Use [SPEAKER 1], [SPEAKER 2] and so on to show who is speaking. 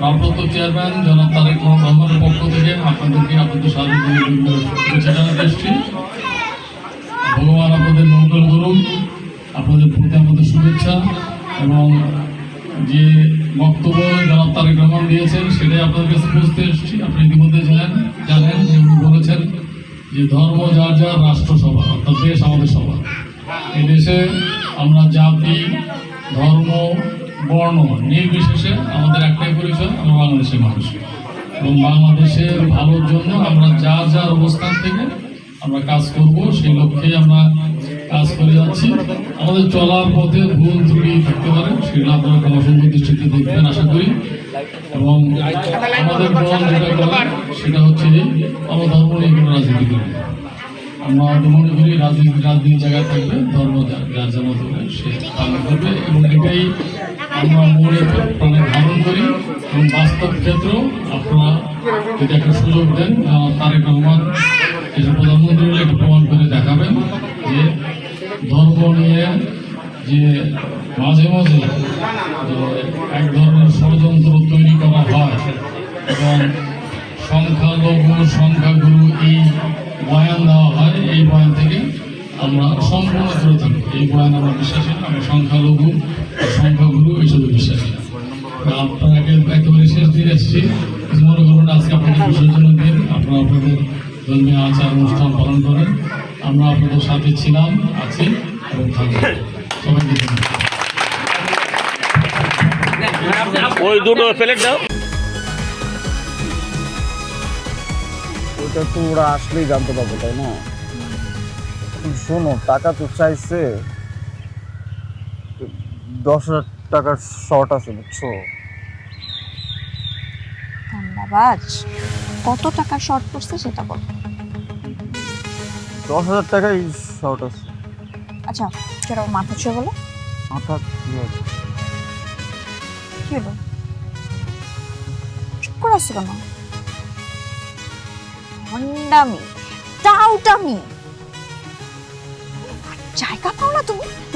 [SPEAKER 1] ভারপ্রাপ্ত চেয়ারম্যান জনাব তারেক রহমানের পক্ষ থেকে আপনাদেরকে আপনাদের সাহায্য শুভেচ্ছা জানাতে এসেছি। ভগবান আপনাদের মঙ্গল করুন, আপনাদের প্রতি আমাদের শুভেচ্ছা এবং যে বক্তব্য জনাব তারেক রহমান দিয়েছেন, সেটাই আপনাদের কাছে পৌঁছতে এসেছি। আপনি ইতিমধ্যে জানেন জানেন যে উনি বলেছেন যে ধর্ম যার যার রাষ্ট্রসভা অর্থাৎ দেশ আমাদের সভা এই দেশে আমরা জাতি, ধর্ম বর্ণ নির্বিশেষে আমাদের একটাই পরিচয়, আমরা বাংলাদেশের মানুষ। এবং বাংলাদেশের ভালোর জন্য আমরা যা যার অবস্থান থেকে আমরা কাজ করব, সেই লক্ষ্যে আমরা কাজ করে যাচ্ছি। আমাদের চলার পথে ভুল ত্রুটি থাকতে পারে, সেগুলো আপনারা ক্ষমাসুন্দর দৃষ্টিতে দেখবেন, আশা করি। এবং আমাদের দল যেটা করে, সেটা হচ্ছে যে আমরা ধর্ম নিয়ে কোনো রাজনীতি করি আমরা মনে করি রাজনীতি রাজনীতি জায়গায় থাকবে, ধর্ম যা- যার যেমন সে পালন করবে। এবং এটাই আমরা মনে প্রাণে ধারণ করি এবং বাস্তব ক্ষেত্রেও আপনারা যদি একটা সুযোগ দেন তারেক রহমান দেশের প্রধানমন্ত্রী এটা প্রমাণ করে দেখাবেন যে ধর্ম নিয়ে যে মাঝে মাঝে এক ধরনের ষড়যন্ত্র তৈরি করা হয় এবং সংখ্যালঘু, সংখ্যাগুরু এই বয়ান দেওয়া হয়, এই বয়ান থেকে আমরা সম্পূর্ণ থাকি এই বয়ান আমরা বিশ্বাসী না, আমরা সংখ্যালঘু সংখ্যাগুরু এইসবে বিশ্বাসী। না। আপনাকে একেবারে শেষ দিয়ে এসেছি। মনে করুন আজকে আপনাদের বিসর্জনের দিন। আপনারা আপনাদের ধর্মীয় আচার অনুষ্ঠান পালন করেন। আমরা আপনাদের সাথে ছিলাম আছি এবং থাকব। সবাইকে
[SPEAKER 2] ওই দুটো প্লেট দাও।
[SPEAKER 3] ওটা তো ওরা আসলেই জানতে পারবে তাই না? শোনো টাকা তো চাইছে। দশ হাজার টাকার শর্ট আছে বুঝছ?
[SPEAKER 4] ধন্যবাদ। কত টাকা শর্ট পড়ছে সেটা বল।
[SPEAKER 3] দশ হাজার টাকাই শর্ট আছে।
[SPEAKER 4] আচ্ছা সেটা মাথা ছুঁয়ে বলো।
[SPEAKER 3] মাথা কি
[SPEAKER 4] হলো? চুপ করে আসছো কেন? হন্ডামি টাউটামি।